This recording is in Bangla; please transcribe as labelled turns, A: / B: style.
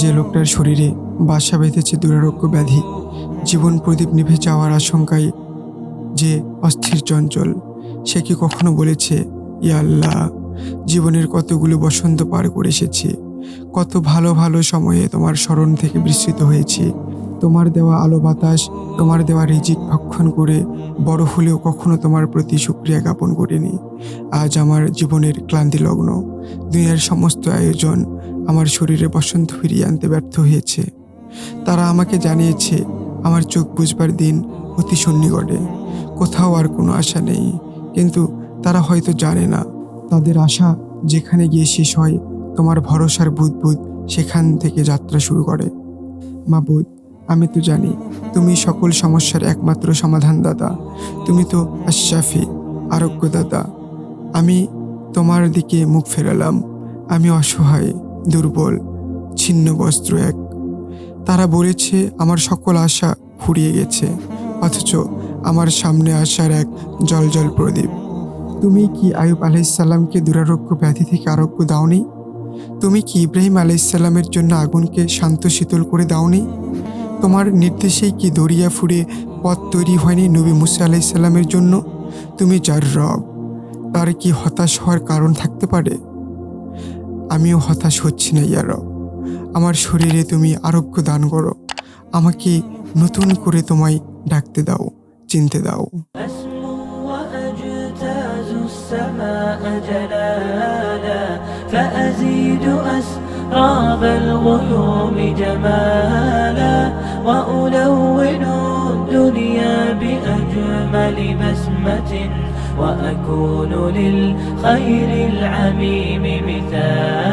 A: যে লোকটার শরীরে বাসা বেঁধেছে দুরারোগ্য ব্যাধি, জীবন প্রদীপ নিভে যাওয়ার আশঙ্কায় যে অস্থির চঞ্চল, সে কি কখনো বলেছে আল্লাহ, জীবনের কতগুলো বসন্ত পার করে এসেছি, কত ভালো ভালো সময়ে তোমার স্মরণ থেকে বিস্মৃত হয়েছি, তোমার দেওয়া আলো বাতাস, তোমার দেওয়া রিজিক ভক্ষণ করে বড় হলেও কখনো তোমার প্রতি সুক্রিয়া জ্ঞাপন করিনি, আজ আমার জীবনের ক্লান্তি লগ্ন দুনিয়ার সমস্ত আয়োজন আমার শরীরে বসন্ত ফিরিয়ে আনতে ব্যর্থ হয়েছে। তারা আমাকে জানিয়েছে, আমার চোখ বুঝবার দিন অতি সন্নিকটে। কোথাও আর কোনো আশা নেই। কিন্তু তারা হয়তো জানে না। তাদের আশা যেখানে গিয়ে শেষ হয়, তোমার ভরসার বুদবুদ সেখান থেকে যাত্রা শুরু করে। মাবুদ, আমি তো জানি, তুমি সকল সমস্যার একমাত্র সমাধানদাতা। তুমি তো আশাফি আরোগ্যদাতা। আমি তোমার দিকে মুখ ফেরালাম। আমি অসহায়। দুর্বল, ছিন্ন বস্ত্র এক। তারা বলেছে, আমার সকল আশা ফুরিয়ে গেছে, অথচ আমার সামনে আসার এক জলজল প্রদীপ। তুমি কি আয়ুব আলাইসাল্লামকে দুরারোগ্য ব্যাধি থেকে আরোগ্য দাওনি? তুমি কি ইব্রাহিম আলাইসাল্লামের জন্য আগুনকে শান্ত শীতল করে দাওনি? তোমার নির্দেশেই কি দরিয়া ফুরে পথ তৈরি হয়নি নবী মুসা আলাইসাল্লামের জন্য? তুমি যার রব, তার কি হতাশ হওয়ার কারণ থাকতে পারে? আমিও হতাশ হচ্ছি না ইয়া রব আমার শরীরে তুমি আরোগ্য দান করো আমাকে নতুন করে তোমায় ডাকতে দাও চিনতে দাও
B: أسمو وأجتاز السماء جلالا فأزيد أسراب الغيوم جمالا وألون الدنيا بأجمل بسمة وأكون للخير العميم مثالا